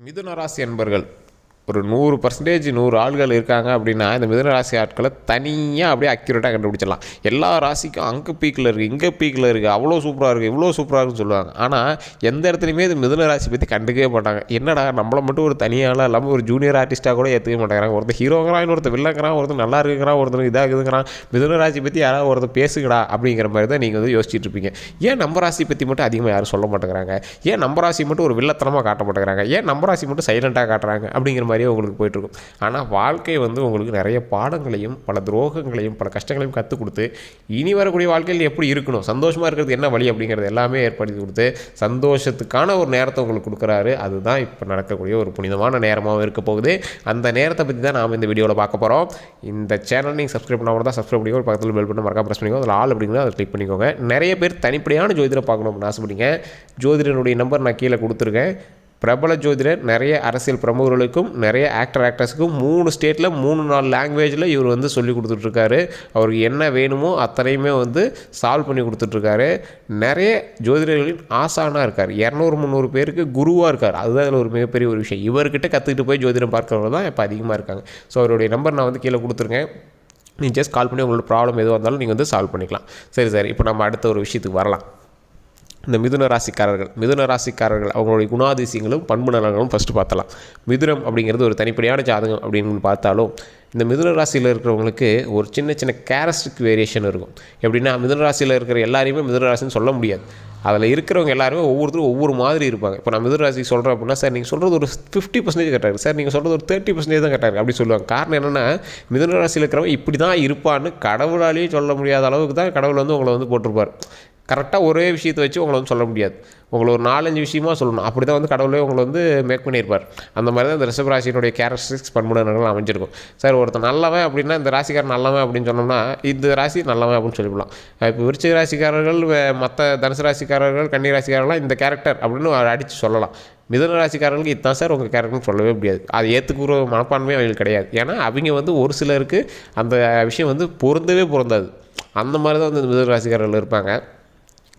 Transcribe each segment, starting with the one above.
மிதுன ராசி அன்பர்கள் ஒரு நூறு பர்சன்டேஜ் நூறு ஆள்கள் இருக்காங்க அப்படின்னா இந்த மிதன ராசி ஆட்களை தனியாக அப்படியே அக்யூரேட்டாக கண்டுபிடிச்சிடலாம். எல்லா ராசிக்கும் அங்கே பீக்கில் இருக்குது இங்கே பீக்கில் இருக்குது அவ்வளோ சூப்பராக இருக்குது இவ்வளோ சூப்பராக இருக்குன்னு சொல்லுவாங்க. ஆனால் எந்த இடத்துலையுமே இது மிதன ராசி பற்றி கண்டுக்கவே மாட்டாங்க. என்னடா நம்மளை மட்டும் ஒரு தனியாளாக இல்லாமல் ஒரு ஜூனியர் ஆர்டிஸ்ட்டாக கூட ஏற்றுக்க மாட்டேங்கிறாங்க. ஒருத்தர் ஹீரோங்கிறான் இன்னொருத்தர் வில்லங்கிறான் ஒருத்தர் நல்லா இருக்குங்கிறான் ஒருத்தர் இதாகுதுங்கிறான் மிதன ராசி பற்றி யாராவது ஒருத்தர் பேசுங்கடா அப்படிங்கிற மாதிரி தான் நீங்கள் வந்து யோசிச்சுட்டு இருப்பீங்க. ஏன் நம்ம ராசி பற்றி மட்டும் அதிகமாக யாரும் சொல்ல மாட்டேங்கிறாங்க? ஏன் நம்ம ராசி மட்டும் ஒரு வில்லத்தனமாக காட்ட மாட்டேங்கிறாங்க ஏன் நம்ம ராசி மட்டும் சைலண்ட்டாக காட்டுறாங்க? அப்படிங்கிற மாதிரி மாதிரியே உங்களுக்கு போயிட்டுருக்கும். ஆனால் வாழ்க்கை வந்து உங்களுக்கு நிறைய பாடங்களையும் பல துரோகங்களையும் பல கஷ்டங்களையும் கற்றுக் கொடுத்து இனி வரக்கூடிய வாழ்க்கையில் எப்படி இருக்கணும்? சந்தோஷமாக இருக்கிறது என்ன வழி அப்படிங்கிறது எல்லாமே ஏற்படுத்தி கொடுத்து சந்தோஷத்துக்கான ஒரு நேரத்தை உங்களுக்கு கொடுக்குறாரு. அதுதான் இப்போ நடக்கக்கூடிய ஒரு புனிதமான நேரமாகவும் இருக்க போகுது. அந்த நேரத்தை பற்றி தான் நாம் இந்த வீடியோவில் பார்க்க போகிறோம் இந்த சேனல் நீங்கள் சப்ஸ்கிரைப் பண்ணாமல் தான் சப்ஸ்கிரைப் பண்ணிக்கோ பக்கத்தில் பெல் பட்டன் மறக்காம ப்ரெஸ் பண்ணிக்கோ அதில் ஆள் அப்படிங்கிறத அதை கிளிக் பண்ணிக்கோங்க. நிறைய பேர் தனிப்படியான ஜோதிடரை பார்க்கணும் அப்படின்னு ஆசைப்படுங்க ஜோதிடனுடைய நம்பர் நான் கீழே கொடுத்துருக்கேன். பிரபல ஜோதிடர் நிறைய அரசியல் பிரமுகர்களுக்கும் நிறைய ஆக்டர் ஆக்ட்ரஸுக்கும் மூணு ஸ்டேட்டில் மூணு நாலு லாங்குவேஜில் இவர் வந்து சொல்லி கொடுத்துட்ருக்காரு. அவருக்கு என்ன வேணுமோ அத்தனையுமே வந்து சால்வ் பண்ணி கொடுத்துட்ருக்காரு. நிறைய ஜோதிடர்களின் ஆசானாக இருக்கார். இரநூறு முந்நூறு பேருக்கு குருவாக இருக்கார். அதுதான் அதில் ஒரு மிகப்பெரிய ஒரு விஷயம். இவர்கிட்ட கற்றுக்கிட்டு போய் ஜோதிடம் பார்க்குறவங்க தான் இப்போ அதிகமாக இருக்காங்க. ஸோ அவருடைய நம்பர் நான் வந்து கீழே கொடுத்துருக்கேன். நீங்கள் ஜஸ்ட் கால் பண்ணி உங்களோட ப்ராப்ளம் எதுவாக இருந்தாலும் நீங்கள் வந்து சால்வ் பண்ணிக்கலாம். சரி சார். இப்போ நம்ம அடுத்த ஒரு விஷயத்துக்கு வரலாம். இந்த மிதுன ராசிக்காரர்கள் மிதுன ராசிக்காரர்கள் அவங்களுடைய குணாதிசயங்களும் பண்பு நலன்களும் ஃபஸ்ட்டு பார்த்தலாம் மிதுனம் அப்படிங்கிறது ஒரு தனிப்படியான ஜாதகம் அப்படின்னு பார்த்தாலும் இந்த மிதுன ராசியில் இருக்கிறவங்களுக்கு ஒரு சின்ன சின்ன கேரஸ்டிக் வேரியேஷன் இருக்கும். எப்படின்னா மிதுன ராசியில் இருக்கிற எல்லாரையுமே மிதுன ராசின்னு சொல்ல முடியாது. அதில் இருக்கிறவங்க எல்லாருமே ஒவ்வொருத்தரும் ஒவ்வொரு மாதிரி இருப்பாங்க. இப்போ நான் மிதுன ராசி சொல்கிறேன் அப்படின்னா சார் நீங்கள் சொல்கிறது ஒரு ஃபிஃப்டி பர்சன்டேஜ் கரெக்டாக இருக்குது சார் நீங்கள் சொல்கிறது ஒரு தேர்ட்டி பர்சன்டேஜ் தான் கரெக்டாக இருக்குது அப்படி சொல்லுவாங்க. காரணம் என்னென்னா மிதுன ராசியில் இருக்கிறவங்க இப்படி தான் இருப்பான்னு கடவுளாலேயே சொல்ல முடியாத அளவுக்கு தான் கடவுள் வந்து உங்களை வந்து போட்டிருப்பார். கரெக்டாக ஒரே விஷயத்தை வச்சு உங்களை வந்து சொல்ல முடியாது. உங்களை ஒரு நாலஞ்சு விஷயமா சொல்லணும். அப்படி தான் வந்து கடவுளே உங்களை வந்து மேக் பண்ணியிருப்பார். அந்த மாதிரி தான் இந்த ரிஷபராசியினுடைய கேரக்டரிஸ்டிக்ஸ் பண்புணர்கள் அமைஞ்சிருக்கும். சார் ஒருத்தர் நல்லவன் அப்படின்னா இந்த ராசிக்காரன் நல்லவன் அப்படின்னு சொன்னோம்னா இந்த ராசி நல்லவன் அப்படின்னு சொல்லிவிடலாம் இப்போ விருச்சிக ராசிக்காரர்கள் மற்ற தனுசு ராசிக்காரர்கள் கன்னி ராசிக்காரர்கள்லாம் இந்த கேரக்டர் அப்படின்னு அடித்து சொல்லலாம். மிதன ராசிக்காரர்களுக்கு இதுதான் சார் உங்கள் கேரக்டர்னு சொல்லவே முடியாது. அது ஏற்றுக்குற மனப்பான்மையும் அவங்களுக்கு கிடையாது. ஏன்னா அவங்க வந்து ஒரு சிலருக்கு அந்த விஷயம் வந்து பொருந்தவே பொருந்தாது. அந்த மாதிரி தான் வந்து இந்த மிதன ராசிக்காரர்கள் இருப்பாங்க.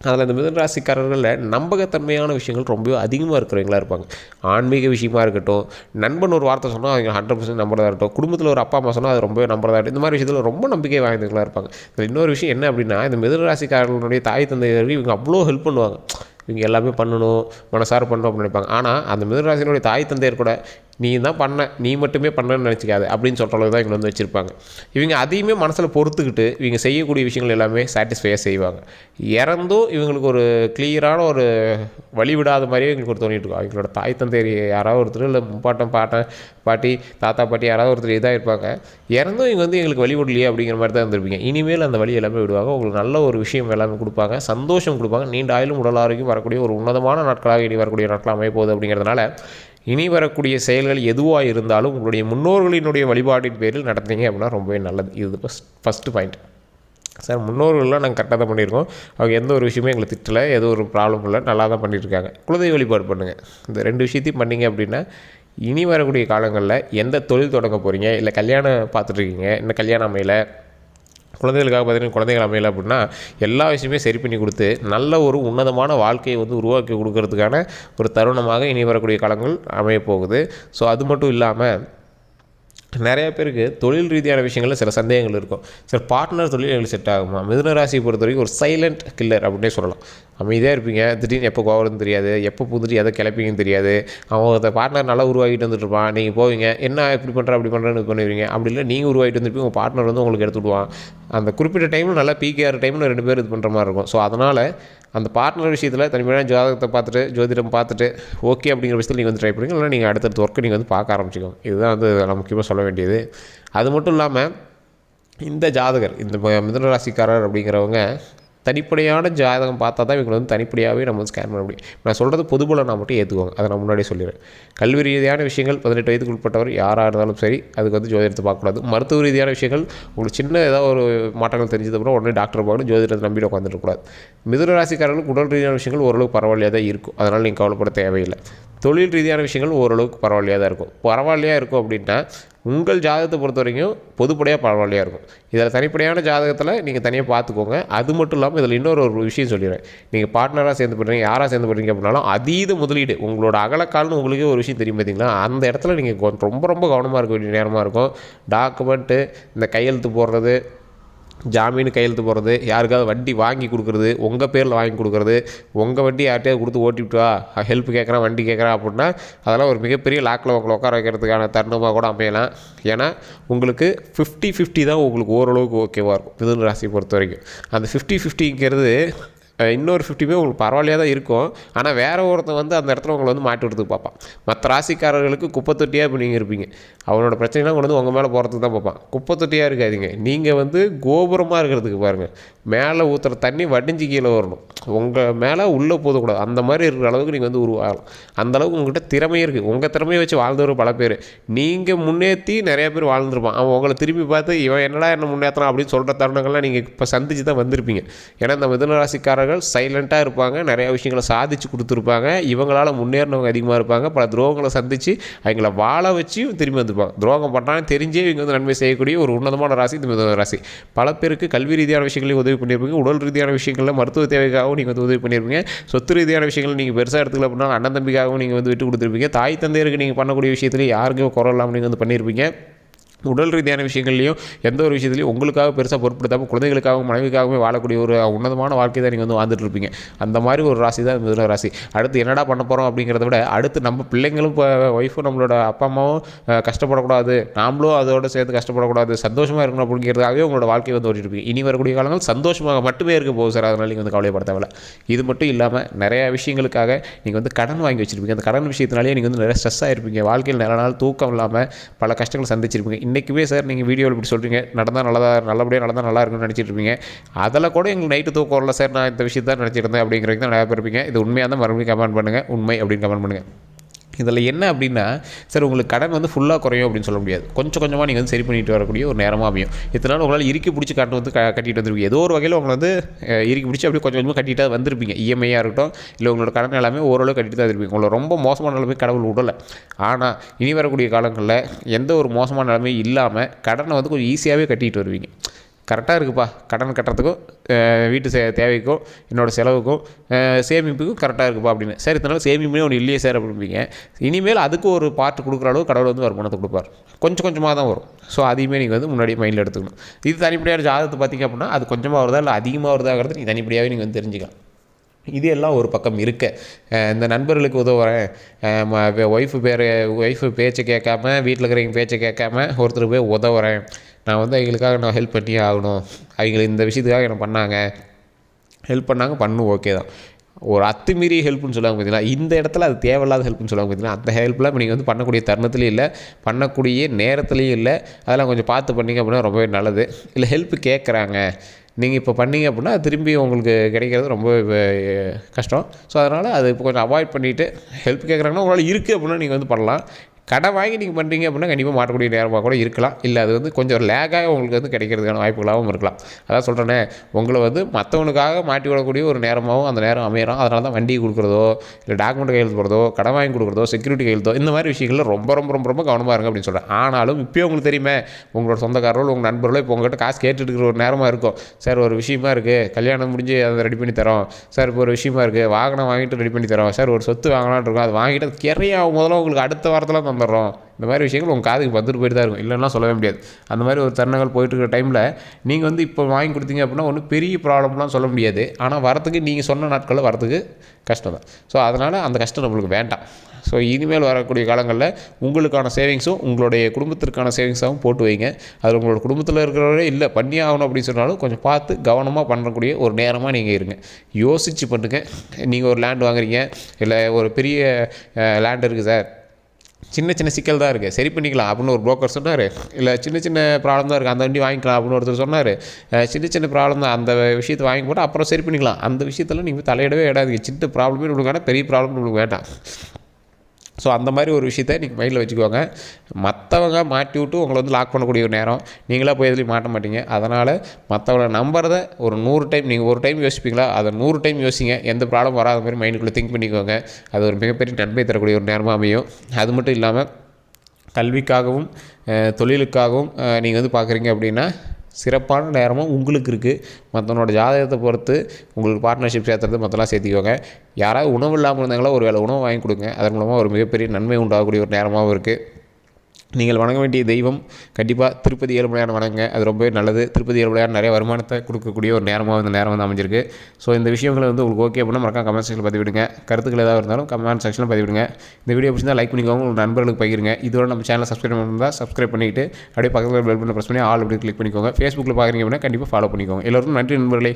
அதில் இந்த மிதன ராசிக்காரர்களில் நம்பகத்தன்மையான விஷயங்கள் ரொம்ப அதிகமாக இருக்கிறவங்களா இருப்பாங்க. ஆன்மீக விஷயமா இருக்கட்டும் நண்பன் ஒரு வார்த்தை சொன்னால் அவங்க ஹண்ட்ரட் பர்சன்ட் நம்புறதா இருக்கட்டும் குடும்பத்தில் ஒரு அப்பா அம்மா சொன்னால் அது ரொம்ப நம்புறதா இருக்கட்டும் இந்த மாதிரி விஷயத்தில் ரொம்ப நம்பிக்கை வாய்ந்தவங்களா இருப்பாங்க. இதில் இன்னொரு விஷயம் என்ன அப்படின்னா இந்த மிதனராசிக்காரர்களுடைய தாய் தந்தையர்கள் இவங்க அவ்வளோ ஹெல்ப் பண்ணுவாங்க. இவங்க எல்லாமே பண்ணணும் மனசார பண்ணணும் அப்படின்னு நினைப்பாங்க. ஆனால் அந்த மிதனராசினுடைய தாய் தந்தையர் கூட நீ தான் பண்ண நீ மட்டுமே பண்ணன்னு நினச்சிக்காது அப்படின்னு சொல்கிற அளவுக்கு தான் இவங்க வந்து வச்சுருப்பாங்க. இவங்க அதையுமே மனசில் பொறுத்துக்கிட்டு இவங்க செய்யக்கூடிய விஷயங்கள் எல்லாமே சாட்டிஸ்ஃபையாக செய்வாங்க. இறந்தும் இவங்களுக்கு ஒரு கிளியரான ஒரு வழிவிடாத மாதிரியே இவங்களுக்கு ஒரு தோணிட்டு இருக்கும். அவங்களோட தாய் தந்தையர் யாராவது ஒருத்தர் இல்லை முப்பாட்டம் பாட்டன் பாட்டி தாத்தா பாட்டி யாராவது ஒருத்தர் இதாக இருப்பாங்க. இறந்தும் இவங்க வந்து எங்களுக்கு வழி விடலையே அப்படிங்கிற மாதிரி தான் இருந்திருப்பீங்க. இனிமேல் அந்த வழி எல்லாமே விடுவாங்க. உங்களுக்கு நல்ல ஒரு விஷயம் எல்லாமே கொடுப்பாங்க. சந்தோஷம் கொடுப்பாங்க. நீண்ட ஆயிலும் உடல் ஆரோக்கியம் வரக்கூடிய ஒரு உன்னதமான நாட்களாக இனி வரக்கூடிய நாட்கள் அமைய போகுது அப்படிங்கிறதுனால இனி வரக்கூடிய செயல்கள் எதுவாக இருந்தாலும் உங்களுடைய முன்னோர்களினுடைய வழிபாட்டின் பேரில் நடத்துனீங்க அப்படின்னா ரொம்பவே நல்லது. இது ஃபஸ்ட் ஃபஸ்ட்டு பாயிண்ட் சார் முன்னோர்கள்லாம் நாங்கள் கரெக்டாக தான் பண்ணியிருக்கோம். அவங்க எந்த ஒரு விஷயமே எங்களை திட்டலை எதுவும் ஒரு ப்ராப்ளம் இல்லை. நல்லா தான் பண்ணியிருக்காங்க. குலதெய்வ வழிபாடு பண்ணுங்கள் இந்த ரெண்டு விஷயத்தையும் பண்ணீங்க அப்படின்னா இனி வரக்கூடிய காலங்களில் எந்த தொழில் தொடங்க போகிறீங்க இல்லை கல்யாணம் பார்த்துட்ருக்கீங்க இன்னும் கல்யாணம் அமையலை குழந்தைகளுக்காக பார்த்தீங்கன்னா குழந்தைகள் அமையலை அப்படின்னா எல்லா விஷயமே சரி பண்ணி கொடுத்து நல்ல ஒரு உன்னதமான வாழ்க்கையை வந்து உருவாக்கி கொடுக்கறதுக்கான ஒரு தருணமாக இனி வரக்கூடிய காலங்கள் அமையப் போகுது ஸோ அது மட்டும் இல்லாமல் நிறைய பேருக்கு தொழில் ரீதியான விஷயங்களில் சில சந்தேகங்கள் இருக்கும். சில பார்ட்னர் தொழில் எங்களுக்கு செட் ஆகுமா? மிதுன ராசியை பொறுத்த வரைக்கும் ஒரு சைலண்ட் கில்லர் அப்படின்னே சொல்லலாம். அமைதியாக இருப்பீங்க. திடீர்னு எப்போ கோவம்னு தெரியாது. எப்போ புதுட்டு எதை கிளப்பிங்கன்னு தெரியாது. அவங்க பார்ட்னர் நல்லா உருவாகிட்டு வந்துட்டுருப்பான் நீங்கள் போவீங்க. என்ன இப்படி பண்ணுற அப்படி பண்ணுறேன்னு இது பண்ணுவீங்க. அப்படி இல்லை நீங்கள் உருவாகிட்டு வந்துருப்பீங்க உங்கள் பார்ட்னர் வந்து உங்களுக்கு எடுத்து விடுவான். அந்த குறிப்பிட்ட டைமில் நல்லா பிகேஆர் டைமில் ரெண்டு பேர் இது பண்ணுற மாதிரி இருக்கும். ஸோ அதனால் அந்த பார்ட்னர் விஷயத்தில் தனிமையான ஜாதகத்தை பார்த்துட்டு ஜோதிடம் பார்த்துட்டு ஓகே அப்படிங்கிற விஷயத்தில் நீங்கள் வந்து ட்ரை பண்ணுங்க. இல்லை நீங்கள் அடுத்தடுத்த ஒர்க்கை நீங்கள் வந்து பார்க்க ஆரம்பிச்சிக்கோங்க. இதுதான் வந்து நான் முக்கியமாக சொல்ல வேண்டியது. அது மட்டும் இல்லாமல் இந்த ஜாதகர் இந்த மிதனராசிக்காரர் அப்படிங்கிறவங்க தனிப்படையான ஜாதகம் பார்த்தா தான் இவங்களை வந்து தனிப்படையாகவே நம்ம வந்து ஸ்கேன் பண்ண முடியும். நான் சொல்கிறது பொதுபல நான் மட்டும் ஏற்றுக்குவாங்க அதை நான் முன்னாடியே சொல்லிடுறேன். கல்வி ரீதியான விஷயங்கள் பதினெட்டு வயதுக்கு உட்பட்டவர் யாராக இருந்தாலும் சரி அதுக்கு வந்து ஜோதிடத்தை பார்க்கக்கூடாது. மருத்துவ ரீதியான விஷயங்கள் உங்களுக்கு சின்ன ஏதாவது ஒரு மாற்றங்கள் தெரிஞ்சதுக்கப்புறம் உடனே டாக்டர் பார்க்கணும் ஜோதிடத்தை நம்பிட்டு உட்காந்துருக்கூடாது மிதுன ராசிக்காரர்களுக்கு உடல் ரீதியான விஷயங்கள் ஓரளவுக்கு பரவாயில்லையாக தான் இருக்கும். அதனால் நீங்கள் கவலைப்பட தேவையில்லை. தொழில் ரீதியான விஷயங்கள் ஓரளவுக்கு பரவாயில்லையாக தான் இருக்கும். பரவாயில்லையாக இருக்கும் அப்படின்னா உங்கள் ஜாதகத்தை பொறுத்த வரைக்கும் பொதுப்படையாக பரவாயில்லையாக இருக்கும். இதில் தனிப்படையான ஜாதகத்தில் நீங்கள் தனியாக பார்த்துக்கோங்க. அது மட்டும் இல்லாமல் இதில் இன்னொரு ஒரு விஷயம் சொல்லிடுறேன். நீங்கள் பார்ட்னராக சேர்ந்து பண்ணுறீங்க யாராக சேர்ந்து பண்ணுறீங்க அப்படின்னாலும் அதீத முதலீடு. உங்களோட அகலக்கால்னு உங்களுக்கே ஒரு விஷயம் தெரியும் பார்த்தீங்களா அந்த இடத்துல நீங்கள் ரொம்ப ரொம்ப கவனமாக இருக்க வேண்டிய நேரமாக இருக்கும். டாக்குமெண்ட்டு இந்த கையெழுத்து போடுறது ஜாமீன் கையெழுத்து போகிறது யாருக்காவது வண்டி வாங்கி கொடுக்குறது உங்கள் பேரில் வாங்கி கொடுக்குறது உங்கள் வண்டி யார்கிட்டயாவது கொடுத்து ஓட்டிவிட்டு வா ஹெல்ப் கேட்குறேன் வண்டி கேட்குறேன் அப்படின்னா அதெல்லாம் ஒரு மிகப்பெரிய லாக்கில் உங்களை உட்கார வைக்கிறதுக்கான தருணமாக கூட அமையலாம். ஏன்னா உங்களுக்கு ஃபிஃப்டி ஃபிஃப்டி தான் உங்களுக்கு ஓரளவுக்கு ஓகேவாக இருக்கும் மிதுன ராசி பொறுத்த வரைக்கும். அந்த ஃபிஃப்டி ஃபிஃப்டிங்கிறது இன்னொரு ஃபிஃப்டிமே உங்களுக்கு பரவாயில்லையாக தான் இருக்கும். ஆனால் வேற ஒருத்தன் வந்து அந்த இடத்துல உங்களை வந்து மாட்டி விடுறதுக்கு பார்ப்பான். மற்ற ராசிக்காரர்களுக்கு குப்பை தொட்டியாக இப்போ நீங்கள் இருப்பீங்க. அவனோட பிரச்சனைலாம் கொண்டு வந்து உங்கள் மேலே போகிறதுக்கு தான் பார்ப்பான். குப்பை தொட்டியாக இருக்காதீங்க. நீங்கள் வந்து கோபுரமாக இருக்கிறதுக்கு பாருங்கள் மேலே ஊற்றுற தண்ணி வடிஞ்சு கீழே வரணும். உங்கள் மேலே உள்ளே போதக்கூடாது. அந்த மாதிரி இருக்கிற அளவுக்கு நீங்கள் வந்து உருவாகலாம். அந்த அளவுக்கு உங்கள்கிட்ட திறமை இருக்குது உங்கள் திறமையை வச்சு வாழ்ந்தவர் பல பேர். நீங்கள் முன்னேற்றி நிறைய பேர் வாழ்ந்துருப்பான். அவன் உங்களை திரும்பி பார்த்து இவன் என்னடா என்ன முன்னேற்றலாம் அப்படின்னு சொல்கிற தருணங்கள்லாம் நீங்கள் இப்போ சந்திச்சு தான் வந்திருப்பீங்க. ஏன்னா இந்த மிதுன ராசிக்காரர்கள் சைலண்ட்டாக இருப்பாங்க நிறையா விஷயங்களை சாதிச்சு கொடுத்துருப்பாங்க. இவங்களால் முன்னேறினவங்க அதிகமாக இருப்பாங்க. பல துரோகங்களை சந்தித்து அவங்கள வாழ வச்சு திரும்பி வந்துப்பாங்க துரோகம் பண்ணாலும் தெரிஞ்சே இவங்க வந்து நன்மை செய்யக்கூடிய ஒரு உன்னதமான ராசி இந்த ராசி. பல பேருக்கு கல்வி ரீதியான விஷயங்களையும் உதவி பண்ணியிருப்பீங்க. உடல் ரீதியான விஷயங்களில் மருத்துவ தேவைக்காகவும் நீங்கள் வந்து உதவி பண்ணியிருப்பீங்க. சொத்து ரீதியான விஷயங்கள் நீங்கள் பெருசாக எடுத்துக்கல அப்படின்னா அண்ணன் தம்பிக்காகவும் நீங்கள் வந்து விட்டு கொடுத்துருப்பீங்க. தாய் தந்தையருக்கு நீங்கள் பண்ணக்கூடிய விஷயத்துலேயும் யாருக்கும் குறை இல்லாமல் நீங்கள் வந்து பண்ணியிருப்பீங்க. உடல் ரீதியான விஷயங்கள்லையும் எந்த ஒரு விஷயத்துலையும் உங்களுக்காக பெருசாக பொருட்படுத்தாமல் குழந்தைகளுக்காகவும் மனைவிக்காகவும் வாழக்கூடிய ஒரு உன்னதமான வாழ்க்கை தான் நீங்கள் வந்து வாழ்ந்துட்டு இருப்பீங்க. அந்த மாதிரி ஒரு ராசி தான் மிதுன ராசி. அடுத்து என்னடா பண்ண போகிறோம் அப்படிங்கிறத விட அடுத்து நம்ம பிள்ளைங்களும் இப்போ ஒய்ஃபும் நம்மளோட அப்பா அம்மாவும் கஷ்டப்படக்கூடாது. நாமளும் அதோட சேர்த்து கஷ்டப்படக்கூடாது. சந்தோஷமாக இருக்கணும் அப்படிங்கிறதுக்காகவே உங்களோட வாழ்க்கையை வந்து ஓட்டிட்டு இனி வரக்கூடிய காலங்கள் சந்தோஷமாக மட்டுமே இருக்க போகுது சார். அதனால் நீங்கள் வந்து கவலைப்பட தேவையில்ல. இது மட்டும் இல்லாமல் நிறையா விஷயங்களுக்காக நீங்கள் வந்து கடன் வாங்கி வச்சிருப்பீங்க. அந்த கடன் விஷயத்தினாலேயே நீங்கள் வந்து நிறைய ஸ்ட்ரெஸ் ஆகிருப்பீங்க வாழ்க்கையில் நிறைய நாள் தூக்கம் இல்லாமல் பல கஷ்டங்கள் சந்திச்சிருப்பீங்க. இன்றைக்குமே சார் நீங்கள் வீடியோவில் இப்படி சொல்கிறீங்க நடந்தால் நல்லதா நல்லபடியாக நடந்தால் நல்லா இருக்கும்னு நினச்சிட்டு இருப்பீங்க. அதில் கூட எங்களுக்கு நைட்டு தூக்கம் வரல சார் நான் இந்த விஷயத்தான் நினச்சிட்டு இருந்தேன் அப்படிங்கிறது தான் நிறையா பேர் இருப்பீங்க. இது உண்மையாக தான் மறுபடியும் கமெண்ட் பண்ணுங்கள் உண்மை அப்படின்னு கமெண்ட் பண்ணுங்கள் இதில் என்ன அப்படின்னா சார் உங்களுக்கு கடன் வந்து ஃபுல்லாக குறையும் அப்படின்னு சொல்ல முடியாது. கொஞ்சம் கொஞ்சமாக நீங்கள் வந்து சரி பண்ணிட்டு வரக்கூடிய ஒரு நேரமாக அமையும். இதனால் உங்களால் இறுக்கி பிடிச்சி கடன் வந்து க கட்டிட்டு வந்துருப்பீங்க. ஏதோ ஒரு வகையில் உங்களை வந்து இறுக்கி பிடிச்சி அப்படியே கொஞ்சம் கொஞ்சமாக கட்டிட்டு தான் வந்திருப்பீங்க இஎம்ஐயாக இருக்கட்டும் இல்லை உங்களோட கடன் எல்லாமே ஓரளவு கட்டிட்டு தான் இருப்பீங்க. உங்களை ரொம்ப மோசமான நிலைமை கடவுள் விடலை. ஆனால் இனி வரக்கூடிய காலங்களில் எந்த ஒரு மோசமான நிலைமையும் இல்லாமல் கடனை வந்து கொஞ்சம் ஈஸியாகவே கட்டிட்டு வருவீங்க. கரெக்டாக இருக்குப்பா. கடன் கட்டுறதுக்கும் வீட்டு சே தேவைக்கும் என்னோடய செலவுக்கும் சேமிப்புக்கும் கரெக்டாக இருக்குப்பா அப்படின்னு. சார் இதனால் சேமிப்புமே ஒன்று இல்லையே சார் அப்படிம்பீங்க. இனிமேல் அதுக்கு ஒரு பார்ட் கொடுக்குற அளவு கடவுள் வந்து வருமானத்தை கொடுப்பார். கொஞ்சம் கொஞ்சமாக தான் வரும். ஸோ அதையுமே நீங்கள் வந்து முன்னாடி மைண்டில் எடுத்துக்கணும். இது தனிப்படையான ஜாதகத்தை பார்த்தீங்க அப்படின்னா அது கொஞ்சமாக வருதா இல்லை அதிகமாக வருதாங்கிறது நீங்கள் தனிப்படையாகவே நீங்கள் வந்து தெரிஞ்சுக்கலாம். இது எல்லாம் ஒரு பக்கம் இருக்க. இந்த நண்பர்களுக்கு உதவுறேன். ஒய்ஃபு பேர் ஒய்ஃபு பேச்சை கேட்காம வீட்டில் இருக்கிறவங்க பேச்சை கேட்காம ஒருத்தர் போய் உதவுறேன். நான் வந்து அவங்களுக்காக நான் ஹெல்ப் பண்ணியே ஆகணும். அவங்க இந்த விஷயத்துக்காக என்ன பண்ணாங்க. ஹெல்ப் பண்ணாங்க பண்ணும் ஓகே தான். ஒரு அத்துமீறி ஹெல்ப்னு சொல்லுவாங்க பார்த்தீங்கன்னா இந்த இடத்துல அது தேவையில்லாத ஹெல்ப்னு சொல்லுவாங்க பார்த்தீங்கன்னா அந்த ஹெல்ப்லாம் நீங்கள் வந்து பண்ணக்கூடிய தருணத்துலையும் இல்லை பண்ணக்கூடிய நேரத்துலையும் இல்லை. அதெல்லாம் கொஞ்சம் பார்த்து பண்ணீங்க அப்படின்னா ரொம்பவே நல்லது. இல்லை ஹெல்ப் கேட்குறாங்க. நீங்கள் இப்போ பண்ணீங்க அப்படின்னா திரும்பி உங்களுக்கு கிடைக்கிறது ரொம்ப கஷ்டம். ஸோ அதனால் அது இப்போ கொஞ்சம் அவாய்ட் பண்ணிவிட்டு ஹெல்ப் கேட்குறாங்கன்னா உங்களால் இருக்குது அப்படின்னா நீங்கள் வந்து பண்ணலாம். கடை வாங்கி நீங்கள் பண்ணுறீங்க அப்படின்னா கண்டிப்பாக மாற்றக்கூடிய நேரமாக கூட இருக்கலாம். இல்லை அது வந்து கொஞ்சம் லேக்காக உங்களுக்கு வந்து கிடைக்கிறதுக்கான வாய்ப்புகளாகவும் இருக்கலாம். அதான் சொல்கிறேனே உங்களை வந்து மற்றவனுக்காக மாட்டி விடக்கூடிய ஒரு நேரமாகவும் அந்த நேரம் அமையிறோம். அதனால தான் வண்டி கொடுக்குறதோ இல்லை டாக்குமெண்ட் கையெழுத்து போகிறதோ கடை வாங்கி கொடுக்குறதோ செக்யூரிட்டி கையெழுத்தோ இந்த மாதிரி விஷயங்களில் ரொம்ப ரொம்ப ரொம்ப ரொம்ப கவனமாக இருங்க அப்படின்னு சொல்கிறேன் ஆனாலும் இப்போயும் உங்களுக்கு தெரியுமே உங்களோட சொந்தக்காரர்களோ உங்கள் நண்பர்களோ இப்போ உங்கள்கிட்ட காசு கேட்டுட்டு இருக்கிற ஒரு நேரமாக இருக்கும். சார் ஒரு விஷயமா இருக்குது கல்யாணம் முடிஞ்சு அதை ரெடி பண்ணி தரோம். சார் இப்போ ஒரு விஷயமா இருக்குது வாகனம் வாங்கிட்டு ரெடி பண்ணி தரோம். சார் ஒரு சொத்து வாங்கலாம்னு இருக்கோம். அது வாங்கிட்டு அது கிரையாகும் முதல்ல உங்களுக்கு அடுத்த வாரத்தில் பண்ணுறோம் இந்த மாதிரி விஷயங்கள் உங்கள் காதுக்கு வந்துட்டு போயிட்டு தான் இருக்கும். இல்லைன்னா சொல்லவே முடியாது. அந்த மாதிரி ஒரு தருணங்கள் போயிட்டு இருக்கிற டைமில் நீங்கள் வந்து இப்போ வாங்கி கொடுத்தீங்க அப்படின்னா ஒன்றும் பெரிய ப்ராப்ளம்லாம் சொல்ல முடியாது. ஆனால் வரத்துக்கு நீங்கள் சொன்ன நாட்களில் வரத்துக்கு கஷ்டம் தான். ஸோ அதனால் அந்த கஷ்டம் நம்மளுக்கு வேண்டாம். ஸோ இனிமேல் வரக்கூடிய காலங்களில் உங்களுக்கான சேவிங்ஸும் உங்களுடைய குடும்பத்திற்கான சேவிங்ஸாகவும் போட்டு வைங்க. அதில் உங்களோட குடும்பத்தில் இருக்கிறவரே இல்லை பண்ணி ஆகணும் அப்படின்னு சொன்னாலும் கொஞ்சம் பார்த்து கவனமாக பண்ணக்கூடிய ஒரு நேரமாக நீங்கள் இருங்க. யோசித்து பண்ணுங்கள் நீங்கள் ஒரு லேண்ட் வாங்குறீங்க. இல்லை ஒரு பெரிய லேண்ட் இருக்குது சார். சின்ன சின்ன சிக்கல் தான் இருக்குது சரி பண்ணிக்கலாம் அப்படின்னு ஒரு ப்ரோக்கர் சொன்னார். இல்லை சின்ன சின்ன ப்ராப்ளம் தான் இருக்குது அந்த வண்டி வாங்கிக்கலாம் அப்படின்னு ஒருத்தர் சொன்னார். சின்ன சின்ன ப்ராப்ளம் தான். அந்த விஷயத்தை வாங்கி போட்டால் அப்புறம் சரி பண்ணிக்கலாம். அந்த விஷயத்தில் நீங்கள் தலையிடவே இடாதீங்க. சின்ன ப்ராப்ளமே நம்மளுக்கு வேணாம். பெரிய ப்ராப்ளம் நம்மளுக்கு வேண்டாம். ஸோ அந்த மாதிரி ஒரு விஷயத்த நீங்கள் மைண்டில் வச்சுக்கோங்க. மற்றவங்க மாட்டி விட்டு உங்களை வந்து லாக் பண்ணக்கூடிய ஒரு நேரம். நீங்களாக போய் எதுலேயும் மாட்ட மாட்டீங்க. அதனால் மற்றவங்களை நம்புறத ஒரு நூறு டைம் நீங்கள் ஒரு டைம் யோசிப்பீங்களா? அதை நூறு டைம் யோசிங்க. எந்த ப்ராப்ளம் வராத மாதிரி மைண்டுக்குள்ளே திங்க் பண்ணிக்கோங்க. அது ஒரு மிகப்பெரிய நன்மை தரக்கூடிய ஒரு நேரமாக அமையும். அது மட்டும் இல்லாமல் கல்விக்காகவும் தொழிலுக்காகவும் நீங்கள் வந்து பார்க்குறீங்க அப்படின்னா சிறப்பான நேரமும் உங்களுக்கு இருக்குது மற்றவனோட ஜாதகத்தை பொறுத்து உங்களுக்கு பார்ட்னர்ஷிப் சேர்த்துறது மற்றெல்லாம் சேர்த்திக்கோங்க. யாராவது உணவு இல்லாமல் இருந்தாங்களோ ஒரு வேளை உணவு வாங்கி கொடுங்க. அதன் மூலமாக ஒரு மிகப்பெரிய நன்மை உண்டாகக்கூடிய ஒரு நேரமாகவும் இருக்குது நீங்கள் வணங்க வேண்டிய தெய்வம் கண்டிப்பாக திருப்பதி ஏழுமலையான வணங்குங்க. அது ரொம்பவே நல்லது. திருப்பதி ஏழுமலையான் நிறைய வருமானத்தை கொடுக்கக்கூடிய ஒரு நேரமாக இந்த நேரம் வந்து அமைஞ்சிருக்கு. ஸோ இந்த விஷயங்களை வந்து உங்களுக்கு ஓகே அப்படின்னா மறக்காம கமெண்ட் செக்ஷனில் பதிவிடுங்க. கருத்துக்கள் ஏதாவது இருந்தாலும் கமெண்ட் செக்ஷனில் பதிவிடுங்க. இந்த வீடியோ பிடிச்சிருந்தா லைக் பண்ணிக்கோங்க. உங்கள் நண்பர்களுக்கு பகிருங்க. இதோட நம்ம சேனலை சப்ஸ்கிரைப் பண்ணிருந்தால் சப்ஸ்கிரைப் பண்ணிவிட்டு அப்படியே பக்கத்தில் பெல் பண்ண ப்ரெஸ் பண்ணி ஆல் அப்படி கிளிக் பண்ணிக்கோங்க. ஃபேஸ்புக்கில் பார்க்குறீங்க அப்படின்னா கண்டிப்பாக ஃபாலோ பண்ணிக்கோங்க. எல்லோருக்கும் நன்றி நண்பர்களே.